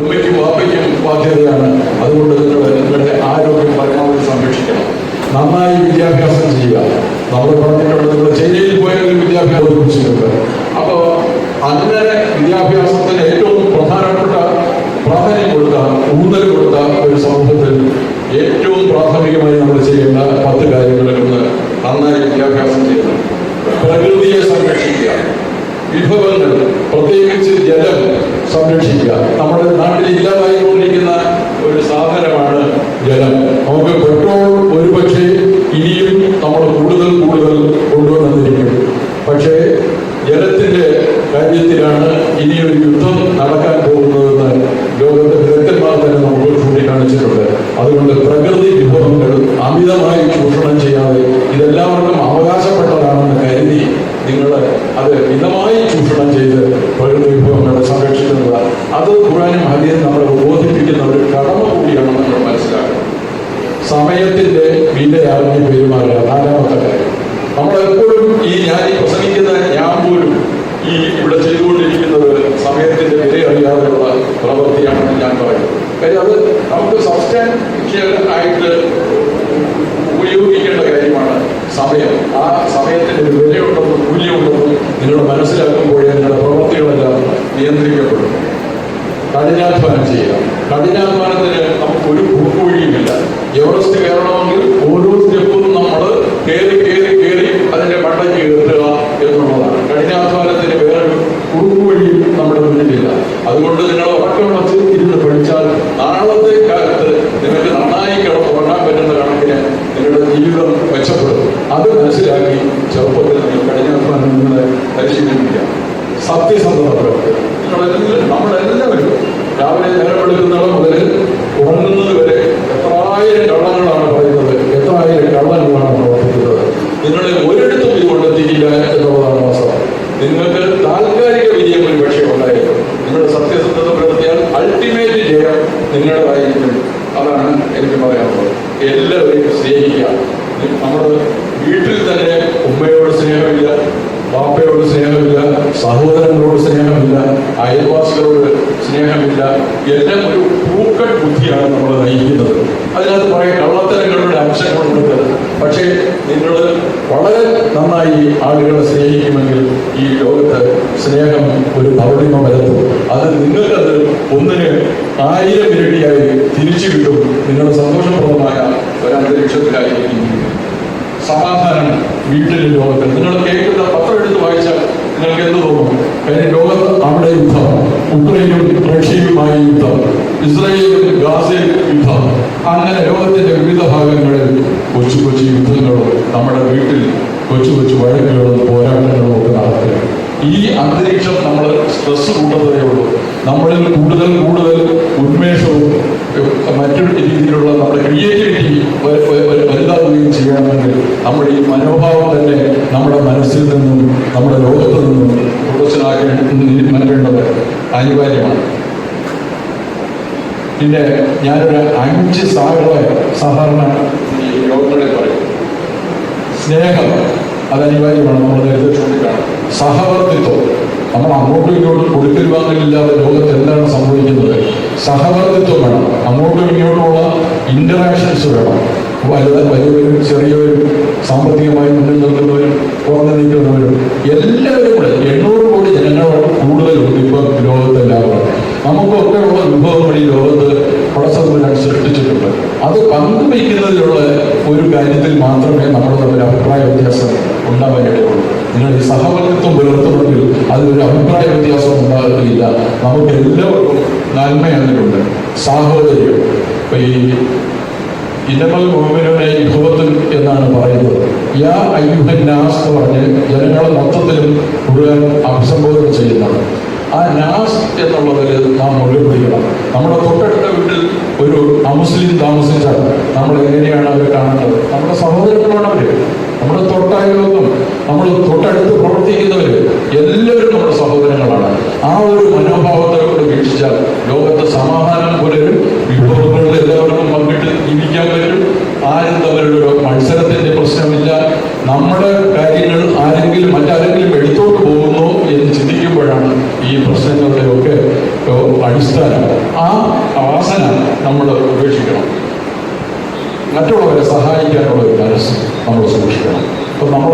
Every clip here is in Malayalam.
ഉമ്മയ്ക്കും വാപ്പയ്ക്കും ബാധ്യതയാണ് അതുകൊണ്ട് നിങ്ങൾ നിങ്ങളുടെ ആരോഗ്യം പരമാവധി സംരക്ഷിക്കണം. നന്നായി വിദ്യാഭ്യാസം ചെയ്യുക. നമ്മൾ പറഞ്ഞിട്ടുണ്ട് നിങ്ങൾ ചൈനയിൽ പോയെങ്കിലും വിദ്യാഭ്യാസം കുറിച്ചിട്ടുണ്ട് അപ്പോൾ അങ്ങനെ വിദ്യാഭ്യാസത്തിന് ഏറ്റവും പ്രധാനപ്പെട്ട പ്രാധാന്യം കൊടുത്ത ഊന്നൽ കൊടുത്ത ഒരു സമൂഹത്തിൽ ഏറ്റവും പ്രാഥമികമായി നമ്മൾ ചെയ്യേണ്ട പത്ത് കാര്യങ്ങളിൽ ഒന്ന് നന്നായി വിദ്യാഭ്യാസം ചെയ്യണം. പ്രകൃതിയെ സംരക്ഷിക്കുക. വിഭവങ്ങൾ പ്രത്യേകിച്ച് ജലം സംരക്ഷിക്കുക. നമ്മുടെ നാട്ടിൽ ഇല്ലാതായിക്കൊണ്ടിരിക്കുന്ന ഒരു സാധനമാണ് ജലം. നമുക്ക് പെട്രോൾ ഒരുപക്ഷെ ഇനിയും നമ്മൾ കൂടുതൽ കൂടുതൽ കൊണ്ടുവന്നിരിക്കും. പക്ഷേ ജലത്തിന്റെ കാര്യത്തിലാണ് ഇനിയൊരു യുദ്ധം നടക്കാൻ പോകുന്നതെന്ന് ലോകത്തെ വിദഗ്ധന്മാർ തന്നെ നമുക്ക് ചൂണ്ടിക്കാണിച്ചിട്ടുണ്ട് അതുകൊണ്ട് പ്രകൃതി വിഭവങ്ങൾ അമിതമായി ചൂഷണം ചെയ്യാതെ ഇതെല്ലാവർക്കും അവകാശപ്പെട്ടതാണെന്ന് കരുതി നിങ്ങൾ അത് മിതമായി ചൂഷണം ചെയ്ത് പ്രകൃതി വിഭവങ്ങളെ സംരക്ഷിക്കുന്നത് അത് ഖുറാനും ഹദീസും നമ്മളെ ബോധിപ്പിക്കുന്ന ഒരു കടമ കൂടിയാണെന്ന് നമ്മൾ മനസ്സിലാക്കണം സമയത്തിന്റെ വിലയാറിഞ്ഞ് പെരുമാറുക നാലാമത്തെ കാര്യം നമ്മളെപ്പോഴും ഈ ഞാൻ ഈ പ്രസംഗിക്കുന്ന ഞാൻ പോലും ഈ ഇവിടെ ചെയ്തുകൊണ്ടിരിക്കുന്നത് സമയത്തിന്റെ വില അറിയാതെയുള്ള പ്രവൃത്തിയാണെന്ന് ഞാൻ പറയും കാര്യം അത് നമുക്ക് സബ്സ്റ്റാൻഷ്യൽ ആയിട്ട് ഉപയോഗിക്കേണ്ട കാര്യമാണ് സമയം ആ സമയത്തിന് ഒരു വിലയുണ്ടെന്നും മൂല്യമുണ്ടെന്നും നിങ്ങൾ മനസ്സിലാക്കുമ്പോഴേ നിങ്ങളുടെ പ്രവൃത്തികളെല്ലാം നിയന്ത്രിക്കപ്പെടും കഠിനാധ്വാനം ചെയ്യുക കഠിനാധ്വാനത്തിന് നമുക്ക് ഒരു കുറുക്കുവഴിയുമില്ല എവറസ്റ്റ് കയറണമെങ്കിൽ ഓരോ സ്റ്റെപ്പും നമ്മൾ കയറി കയറി കയറി അതിന്റെ മണ്ടം കയറുക എന്നുള്ളതാണ് കഠിനാധ്വാനത്തിന് വേറൊരു കുറുക്കുവഴിയും നമ്മുടെ മുന്നിലില്ല. അതുകൊണ്ട് നിങ്ങൾ ഉറക്കമുളച്ച് ഇരുന്ന് പഠിച്ചാൽ നാളത്തെ കാലത്ത് നിങ്ങൾക്ക് നന്നായി കിടന്നുറങ്ങാൻ പറ്റുന്ന കണക്കിന് നിങ്ങളുടെ ജീവിതം മെച്ചപ്പെടും അത് മനസ്സിലാക്കി ചെറുപ്പത്തിൽ കഠിനാധ്വാനം നിങ്ങളെ പരിശീലിപ്പിക്കുക സത്യസന്ധത പ്രവർത്തനം നമ്മളെല്ലാവരും രാവിലെ നേരം മുതൽ ഉറങ്ങുന്നത് വരെ എത്രായിരം കള്ളങ്ങളാണ് പറയുന്നത്. എത്രായിരം കള്ളങ്ങളാണ് പ്രവർത്തിക്കുന്നത്. നിങ്ങളെ ഒരിടത്തും ഇത് കൊണ്ടെത്തിയില്ല എന്നുള്ളതാണ് വാസ്തവം. നിങ്ങൾക്ക് താൽക്കാലിക വിജയം ഒരു പക്ഷേ ഉണ്ടായിരിക്കും നിങ്ങളുടെ സത്യസന്ധത പ്രവർത്തിയാൽ അൾട്ടിമേറ്റ് ജയം നിങ്ങളുടേതായിരിക്കും. അതാണ് എനിക്ക് പറയാനുള്ളത്. എല്ലാവരെയും സ്നേഹിക്കുക. നമ്മൾ വീട്ടിൽ തന്നെ ഉമ്മയോട് സ്നേഹമില്ല. ബാപ്പയോട് സ്നേഹമില്ല സഹോദരങ്ങളോട് സ്നേഹമില്ല അയൽവാസികളോട് സ്നേഹമില്ല. എല്ലാം ഒരു പൂക്കൾ ബുദ്ധിയാണ് നമ്മൾ നയിക്കുന്നത്. അതിനകത്ത് കുറേ കള്ളത്തരങ്ങളുടെ അംശങ്ങളുണ്ട്. പക്ഷേ നിങ്ങൾ വളരെ നന്നായി ആളുകളെ സ്നേഹിക്കുമെങ്കിൽ ഈ ലോകത്ത് സ്നേഹം ഒരു പൗർണിമ വരത്തും. അത് നിങ്ങൾക്കത് ഒന്നിന് ആയിരം ഇരട്ടിയായി തിരിച്ചു കിട്ടും. നിങ്ങളുടെ സന്തോഷപ്രദമായ ഒരു അന്തരീക്ഷത്തിലായിരിക്കും സമാധാനം വീട്ടിലെ ലോകത്തിൽ. നിങ്ങൾ കേൾക്കുന്ന പത്രം എടുത്ത് വായിച്ചാൽ നിങ്ങൾക്ക് എന്ത് തോന്നും? കാര്യം ലോകത്ത് അവിടെ യുദ്ധം ഉക്രൈനും റഷ്യയുമായി യുദ്ധം ഇസ്രായേലും ഗാസയിൽ യുദ്ധം. അങ്ങനെ ലോകത്തിന്റെ വിവിധ ഭാഗങ്ങളിൽ കൊച്ചു കൊച്ചു യുദ്ധങ്ങളോ നമ്മുടെ വീട്ടിൽ കൊച്ചു കൊച്ചു വഴക്കുകളും പോരാട്ടങ്ങളും ഒക്കെ നടത്തുക ഈ അന്തരീക്ഷം നമ്മൾ സ്ട്രെസ് കൂട്ടുന്നതേ ഉള്ളൂ. നമ്മളിൽ കൂടുതൽ കൂടുതൽ ഉന്മേഷവും മറ്റൊരു രീതിയിലുള്ള നമ്മുടെ ക്രിയേറ്റിവിറ്റി വലുതാവുകയും ചെയ്യണമെങ്കിൽ നമ്മുടെ ഈ മനോഭാവം തന്നെ നമ്മുടെ മനസ്സിൽ നിന്നും നമ്മുടെ ലോകത്ത് നിന്നും തുടച്ചിലാക്കേണ്ട മനവേണ്ടത് അനിവാര്യമാണ്. പിന്നെ ഞാനൊരു അഞ്ച് സാഹകളെ സാധാരണ യോഗങ്ങളെ പറയും. സ്നേഹം അത് അനിവാര്യമാണ്. നമ്മൾ നേരത്തെ സഹവർത്തിത്വം. നമ്മൾ അങ്ങോട്ടും ഇങ്ങോട്ടും കൊടുത്തിരുവാങ്ങലില്ലാതെ ലോകത്ത് എന്താണ് സംഭവിക്കുന്നത്? വേണം അങ്ങോട്ടും ഇങ്ങോട്ടുമുള്ള ഇന്ററാക്ഷൻസ് വേണം. വലുത് വലിയവരും ചെറിയവരും സാമ്പത്തികമായി മുന്നിൽ നിൽക്കുന്നവരും കുറഞ്ഞു നിൽക്കുന്നവരും എല്ലാവരും കൂടെ എണ്ണൂറ് കോടി ജനങ്ങളാണ് കൂടുതലുണ്ട് ഇപ്പം ലോകത്തെല്ലാവരും. നമുക്കൊക്കെ ഉള്ള വിഭവങ്ങൾ ഈ ലോകത്ത് പടസംവിധാൻ സൃഷ്ടിച്ചിട്ടുണ്ട്. അത് പങ്കുവയ്ക്കുന്നതിലുള്ള ഒരു കാര്യത്തിൽ മാത്രമേ നമ്മൾ തമ്മിൽ അഭിപ്രായ വ്യത്യാസം ഉണ്ടാവാനായിട്ടുള്ളൂ നിങ്ങൾ ഈ സഹവർത്തിത്വം പുലർത്തുന്നെങ്കിൽ അതിലൊരു അഭിപ്രായ വ്യത്യാസം ഉണ്ടാകത്തില്ല. നമുക്ക് എല്ലാവർക്കും നന്മ സാഹോദര്യം ഈ ഇന്നമൽ മുഹമ്മിനുടെ യുഹത്തിൽ എന്നാണ് പറയുന്നത്. യാ അയ്യുഹന്നാസ് എന്ന് പറഞ്ഞ് ജനങ്ങളെ മൊത്തത്തിലും മുഴുവൻ അഭിസംബോധന ചെയ്യുന്നതാണ്. ആ നാസ് എന്നുള്ളതിൽ നാം മുഴുവൻ നമ്മുടെ തൊട്ടടുത്ത വീട്ടിൽ ഒരു അമുസ്ലിം താമസിച്ചാൽ നമ്മൾ എങ്ങനെയാണ് അവരെ കാണേണ്ടത് നമ്മുടെ സഹോദരങ്ങളാണ് അവർ നമ്മുടെ തൊട്ടയലോകം നമ്മൾ തൊട്ടടുത്ത് പ്രവർത്തിക്കുന്നവർ എല്ലാവരും നമ്മുടെ സഹോദരങ്ങളാണ്. ആ ഒരു മനോഭാവത്തെ കൊണ്ട് വീക്ഷിച്ചാൽ ലോകത്തെ സമാധാനം പോലെ വിഭവങ്ങളിൽ എല്ലാവർക്കും പങ്കിട്ട് ജീവിക്കാൻ പറ്റും. ആരും തമ്മിലുള്ള മത്സരത്തിന്റെ പ്രശ്നമില്ല. നമ്മുടെ കാര്യങ്ങൾ ആരെങ്കിലും മറ്റാരെങ്കിലും എടുത്തോട്ട് പോകുന്നു എന്ന് ചിന്തിക്കുമ്പോഴാണ് ഈ പ്രശ്നങ്ങളുടെയൊക്കെ അടിസ്ഥാനം. ആ വാസന നമ്മൾ ഉപേക്ഷിക്കണം. മറ്റുള്ളവരെ സഹായിക്കാനുള്ള ഒരു മനസ്സ് നമ്മൾ സൂക്ഷിക്കണം. അപ്പം നമ്മൾ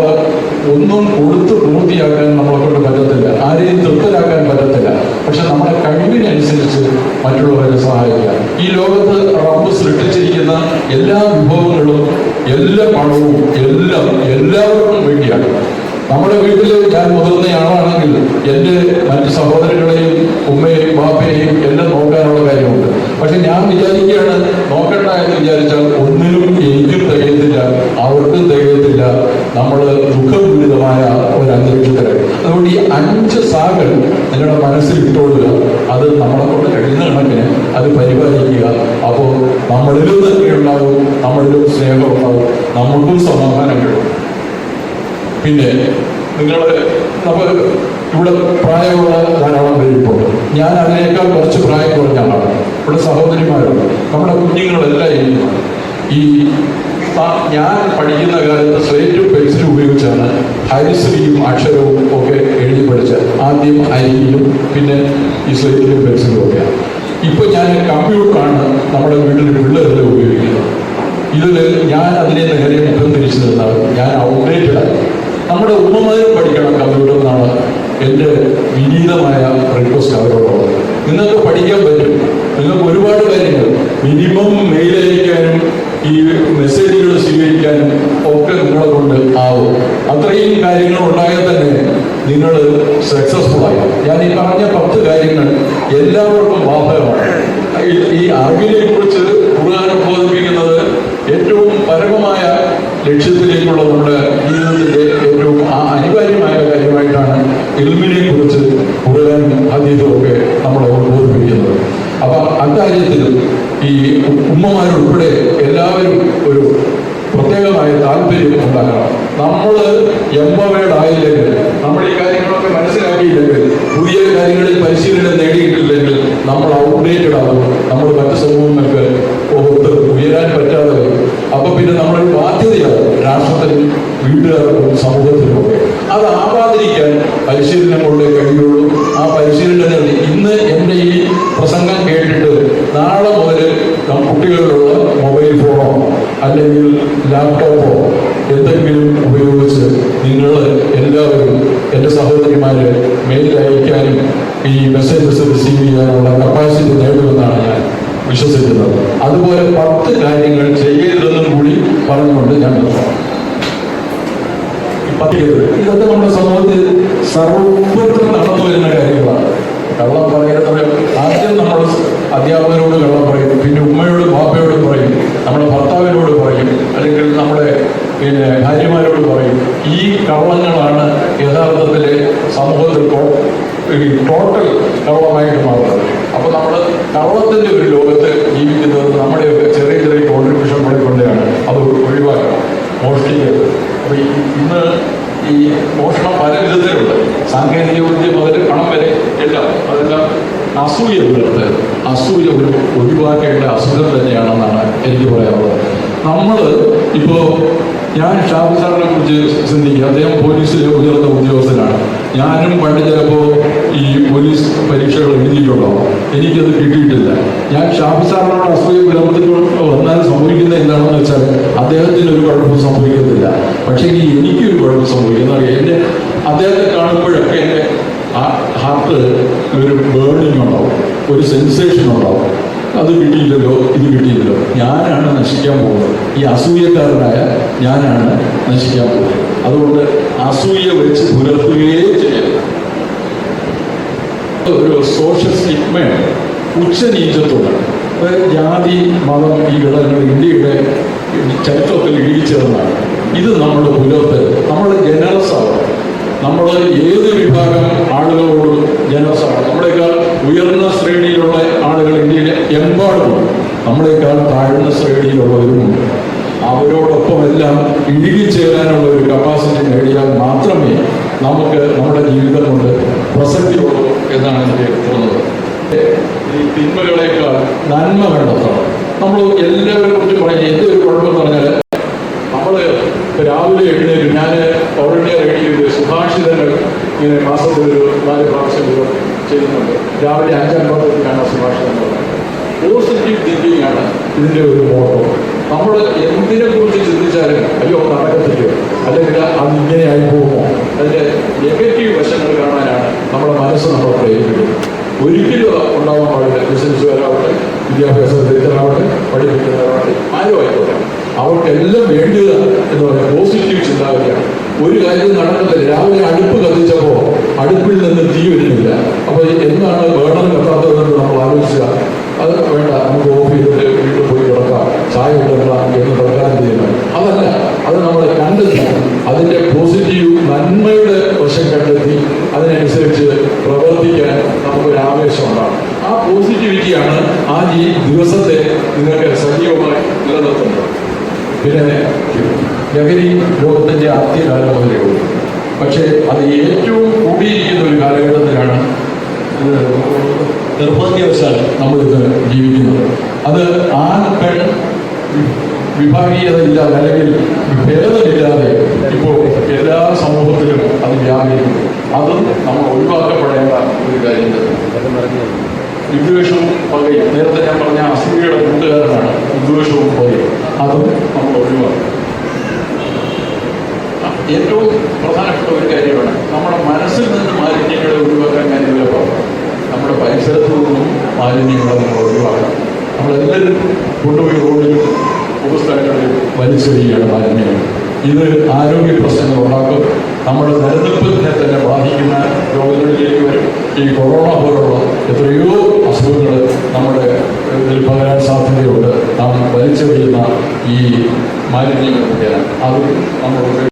ഒന്നും കൊടുത്ത് പൂർത്തിയാക്കാൻ നമ്മളെ കൊണ്ട് പറ്റത്തില്ല. ആരെയും തൃപ്തരാക്കാൻ പറ്റത്തില്ല. പക്ഷെ നമ്മുടെ കഴിവിനനുസരിച്ച് മറ്റുള്ളവരെ സഹായിക്കാം ഈ ലോകത്ത് റബ്ബ് സൃഷ്ടിച്ചിരിക്കുന്ന എല്ലാ വിഭവങ്ങളും എല്ലാ പണവും എല്ലാം എല്ലാവർക്കും വേണ്ടിയാണ്. നമ്മുടെ വീട്ടിൽ ഞാൻ മുതിർന്ന ആളാണെങ്കിൽ എന്റെ മറ്റ് സഹോദരങ്ങളെയും ഉമ്മയെയും ബാപ്പയെയും എല്ലാം നോക്കാനുള്ള കാര്യമുണ്ട്. പക്ഷെ ഞാൻ വിചാരിക്കുകയാണ് നോക്കണ്ട എന്ന് വിചാരിച്ചാൽ ഒന്നിനും എനിക്കും തികയത്തില്ല അവർക്കും തികയത്തില്ല. നമ്മൾ ദുഃഖപൂരിതമായ ഒരു അന്തരീക്ഷത്തിലാണ് അതുകൊണ്ട് ഈ അഞ്ച് സാകൾ നിങ്ങളുടെ മനസ്സിൽ ഇട്ടുകൊള്ളുക അത് നമ്മളെ കൊണ്ട് കഴിയുന്ന കണക്കിന് അത് പരിപാലിക്കുക. അപ്പോൾ നമ്മളിലും തന്നെ ഉണ്ടാവും നമ്മളിലും സ്നേഹം ഉണ്ടാവും നമുക്കും സമാധാനം കിട്ടും. പിന്നെ നിങ്ങൾ നമ്മൾ ഇവിടെ പ്രായമുള്ള ധാരാളം പേരിപ്പോൾ ഞാൻ അതിനേക്കാൾ കുറച്ച് പ്രായം കുറഞ്ഞ ആളാണ്. ഇവിടെ സഹോദരിമാരുണ്ട് നമ്മുടെ കുഞ്ഞുങ്ങളെല്ലാം ഇരിക്കുന്നു. ഈ ഞാൻ പഠിക്കുന്ന കാലത്ത് സ്ലേറ്റും പെൻസിലും ഉപയോഗിച്ചാണ് ഹരിശ്രീയും അക്ഷരവും ഒക്കെ എഴുതി പഠിച്ച ആദ്യം അരിയിലും പിന്നെ ഈ സ്ലേറ്റിലും പെൻസിലും ഒക്കെ. ഇപ്പൊ ഞാൻ കമ്പ്യൂട്ടറാണ് നമ്മുടെ വീട്ടിൽ പിള്ളേരെല്ലാം ഉപയോഗിക്കുന്നത്. ഇതിൽ ഞാൻ അതിനെ നേരെ മുഖം തിരിച്ചു നിന്നാൽ ഞാൻ ഔട്ട്ഡേറ്റഡായി നമ്മുടെ ഉമ്മമാരും പഠിക്കണം കമ്പ്യൂട്ടർ എന്നാണ് എന്റെ വിനീതമായ റിക്വസ്റ്റ് അവരോടുള്ളത്. നിങ്ങൾക്ക് പഠിക്കാൻ പറ്റും. നിങ്ങൾക്ക് ഒരുപാട് കാര്യങ്ങൾ. മിനിമം മെയിൽ അയക്കാനും ഈ മെസ്സേജുകൾ സ്വീകരിക്കാനും ഒക്കെ നിങ്ങളെ കൊണ്ട് ആവും. അത്രയും കാര്യങ്ങൾ ഉണ്ടായാൽ തന്നെ നിങ്ങൾ സക്സസ്ഫുൾ ആയി. ഞാൻ ഈ പറഞ്ഞ പത്ത് കാര്യങ്ങൾ എല്ലാവർക്കും ബാധകമാണ്. ഈ- അറിവിനെ കുറിച്ച് കൂടുതൽ ബോധിപ്പിക്കുന്നത് ഏറ്റവും പരമമായ ലക്ഷ്യത്തിലേക്കുള്ള നമ്മുടെ അപ്പൊ അക്കാര്യത്തിൽ ഈ ഉമ്മമാരുൾപ്പെടെ എല്ലാവരും ഒരു പ്രത്യേകമായ താല്പര്യം ഉണ്ടാക്കണം നമ്മൾ എംപവേർഡ് ആയില്ലെങ്കിൽ നമ്മൾ ഈ കാര്യങ്ങളൊക്കെ മനസ്സിലാക്കിയില്ലെങ്കിൽ പുതിയ കാര്യങ്ങളിൽ പരിശീലനം നേടിയിട്ടില്ലെങ്കിൽ നമ്മൾ ഔട്ട്ഡേറ്റഡ് ആകും നമ്മൾ മറ്റ് സമൂഹങ്ങൾക്ക് ഒത്ത് ഉയരാൻ പറ്റാതെ വരും. അപ്പൊ പിന്നെ നമ്മളൊരു ബാധ്യതയാകും രാഷ്ട്രത്തിനും വീട്ടുകാർക്കും സമൂഹത്തിനും ഒക്കെ. അത് ആവാതിരിക്കാൻ പരിശീലനം കൊണ്ടേ കഴിയുള്ളൂ. ആ പരിശീലനത്തിൽ ഇന്ന് എന്റെ ഈ അല്ലെങ്കിൽ ലാപ്ടോപ്പോ എന്തെങ്കിലും ഉപയോഗിച്ച് നിങ്ങൾ എല്ലാവരും എന്റെ സഹോദരിമാരെ മെയിൽ അയക്കാനും ഈ മെസ്സേജസ് റിസീവ് ചെയ്യാനുള്ള കപ്പാസിറ്റി നേടുമെന്നാണ് ഞാൻ വിശ്വസിക്കുന്നത്. അതുപോലെ പത്ത് കാര്യങ്ങൾ ചെയ്യരുതെന്നും കൂടി പറഞ്ഞുകൊണ്ട് ഞാൻ ഇതൊക്കെ നമ്മുടെ സമൂഹത്തിൽ സർവോപരി നടന്നു വരുന്ന കാര്യങ്ങളാണ്. കള്ളം പറയുന്നത് ആദ്യം നമ്മൾ അധ്യാപകരോട് കള്ളം പറയും. പിന്നെ ഉമ്മയോട് ബാപ്പയോട് പറയും. നമ്മുടെ ഭർത്താവിനോട് പറയും അല്ലെങ്കിൽ നമ്മുടെ പിന്നെ ഭാര്യമാരോട് പറയും ഈ കള്ളങ്ങളാണ് യഥാർത്ഥത്തിൽ സമൂഹത്തിൽ ഈ ടോട്ടൽ കള്ളമായിട്ട് മാറുന്നത്. അപ്പോൾ നമ്മൾ കള്ളത്തിന്റെ ഒരു ലോകത്ത് ജീവിക്കുന്നത് നമ്മുടെയൊക്കെ ചെറിയ ചെറിയ കോൺട്രിബ്യൂഷൻ കൂടെ കൊണ്ടാണ് അത് ഒഴിവാക്കണം മോഷ്ടിക്കരുത്. അപ്പോൾ ഇന്ന് ഈ മോഷണം പല വിധത്തിലുണ്ട് സാങ്കേതിക വിദ്യ മുതൽ പണം വരെ എല്ലാം അതെല്ലാം അസൂയ അസൂയ ഒരു ഒഴിവാക്കേണ്ട അസുഖം തന്നെയാണെന്നാണ് എനിക്ക് പറയാനുള്ളത്. നമ്മൾ ഇപ്പോൾ ഞാൻ ഷാഫി സാറിനെ കുറിച്ച് ചിന്തിക്കുക. അദ്ദേഹം പോലീസിലെ ഉയർന്ന ഉദ്യോഗസ്ഥനാണ്. ഞാനും പണ്ട് ചിലപ്പോൾ ഈ പോലീസ് പരീക്ഷകൾ എഴുതിയിട്ടുണ്ടാവും എനിക്കത് കിട്ടിയിട്ടില്ല. ഞാൻ ഷാഫി സാറിനോട് അസൂയ പുലർത്തിക്കൊണ്ട് വന്നാൽ സംഭവിക്കുന്നത് എന്താണെന്ന് വെച്ചാൽ അദ്ദേഹത്തിന് ഒരു കുഴപ്പം സംഭവിക്കുന്നില്ല. പക്ഷേ എനിക്കൊരു കുഴപ്പം സംഭവിക്കുന്ന എന്റെ അദ്ദേഹത്തെ കാണുമ്പോഴൊക്കെ എന്റെ ഹാർട്ട് ഒരു ബേണിംഗ് ഉണ്ടാവും ഒരു സെൻസേഷൻ ഉണ്ടാവും. അത് കിട്ടിയില്ലല്ലോ ഇത് കിട്ടിയില്ലല്ലോ. ഞാനാണ് നശിക്കാൻ പോകുന്നത്. ഈ അസൂയക്കാരനായ ഞാനാണ് നശിക്കാൻ പോകുന്നത്. അതുകൊണ്ട് അസൂയ വെച്ച് പുലർത്തുകയേ ചെയ്യരുത്. ഒരു സോഷ്യൽ സ്റ്റിഗ്മയാണ് ഉച്ചനീചത്വമാണ് അതായത് ജാതി മതം ഈ ഘടകങ്ങൾ ഇന്ത്യയുടെ ചരിത്രത്തിൽ ഇടിച്ചേർന്നാണ് ഇത് നമ്മുടെ പുലർത്തരുത് നമ്മൾ ജനറസ് ആവണം നമ്മൾ ഏത് വിഭാഗം ആളുകളോടും ജനസഭ നമ്മളെക്കാൾ ഉയർന്ന ശ്രേണിയിലുള്ള ആളുകൾ ഇന്ത്യയിലെ എമ്പാടുമുണ്ട്. നമ്മളെക്കാൾ താഴ്ന്ന ശ്രേണിയിലുള്ളവരുമുണ്ട്. അവരോടൊപ്പം എല്ലാം ഇഴുകിച്ചേരാനുള്ള ഒരു കപ്പാസിറ്റി നേടിയാൽ മാത്രമേ നമുക്ക് നമ്മുടെ ജീവിതം കൊണ്ട് പ്രസക്തിയുള്ളൂ എന്നാണ് എനിക്ക് തോന്നുന്നത്. ഈ തിന്മകളേക്കാൾ നന്മ കണ്ടെത്തണം നമ്മൾ എല്ലാവരെ കുറിച്ച് പറയുന്നത് എന്തൊരു കുഴപ്പമെന്ന് പറഞ്ഞാൽ നമ്മൾ രാവിലെ എഴുന്നേറ്റ് ഞാൻ എഴുതിയത് സുഭാഷിതങ്ങൾ ഇങ്ങനെ മാസത്തിൽ ഒരു നാല് പ്രാവശ്യം ചെയ്യുന്നുണ്ട്. രാവിലെ അഞ്ചമ്പതിനാണ് സുഭാഷിതം പറയുന്നത് പോസിറ്റീവ് തിങ്കിങ് ആണ് ഇതിന്റെ ഒരു മോട്ടോ നമ്മൾ എന്തിനെ കുറിച്ച് ചിന്തിച്ചാലും അയ്യോ നടക്കത്തില്ലയോ? അല്ലെങ്കിൽ അത് ആയി പോകുമോ അതിന്റെ നെഗറ്റീവ് വശങ്ങൾ കാണാനാണ് നമ്മുടെ മനസ്സ് നമ്മൾ പ്രേരിപ്പിക്കുന്നത്. ഒരിക്കലും ഉണ്ടാവാൻ പാടില്ല. ബിസിനസ്സുകാരാവട്ടെ വിദ്യാഭ്യാസ വിദഗ്ധരാവട്ടെ പഠിപ്പിക്കുന്നവരാവട്ടെ ആരും ആയിക്കോട്ടെ അവർക്കെല്ലാം വേണ്ടത് എന്ന് പറയുന്നത് പോസിറ്റീവ് ചിന്താഗതിയാണ്. ഒരു കാര്യം നടക്കത്തില്ല. രാവിലെ അടുപ്പ് കത്തിച്ചപ്പോൾ അടുപ്പിൽ നിന്ന് തീ വരുന്നില്ല. അപ്പൊ എന്താണ് വേണം ലഹരി ലോകത്തിന്റെ ആദ്യകാലം മുതലേ ഉള്ളൂ. പക്ഷേ അത് ഏറ്റവും കൂടിയിരിക്കുന്ന ഒരു കാലഘട്ടത്തിലാണ് നിർഭാഗ്യവശാൽ നമ്മളിത് ജീവിക്കുന്നത്. അത് ആൺ പെൺ വിഭാഗീയത ഇല്ലാതെ അല്ലെങ്കിൽ ഭേദമില്ലാതെ ഇപ്പോൾ എല്ലാ സമൂഹത്തിലും അത് വ്യാപിക്കുന്നു. അത് നമ്മൾ ഒഴിവാക്കപ്പെടേണ്ട ഒരു കാര്യം വിദ്വേഷവും പകയും. നേരത്തെ ഞാൻ പറഞ്ഞ അസൂയയുടെ കൂട്ടുകാരനാണ് വിദ്വേഷവും പകയും. അതും നമ്മൾ ഒഴിവാക്കും ഏറ്റവും പ്രധാനപ്പെട്ട ഒരു കാര്യമാണ് നമ്മുടെ മനസ്സിൽ നിന്ന് മാലിന്യങ്ങളെ ഒഴിവാക്കാൻ കാര്യമില്ല. നമ്മുടെ പരിസരത്തു നിന്നും മാലിന്യങ്ങളെ നമ്മൾ ഒഴിവാക്കണം. നമ്മളെല്ലാവരും കൊണ്ടുപോയി റോഡിലും പൊതുസ്ഥലങ്ങളിലും വലിച്ചെറിയുകയാണ് മാലിന്യങ്ങൾ. ഇത് ആരോഗ്യ പ്രശ്നങ്ങൾ ഉണ്ടാക്കും. നമ്മുടെ നിലനിൽപ്പിനെ തന്നെ ബാധിക്കുന്ന രോഗങ്ങളിലേക്ക് വരും. ഈ കൊറോണ പോലുള്ള എത്രയോ അസുഖങ്ങൾ നമ്മുടെ പകരാൻ സാധ്യതയുണ്ട്. നാം വലിച്ചെറിയുന്ന ഈ മാലിന്യങ്ങൾ അത് നമ്മൾ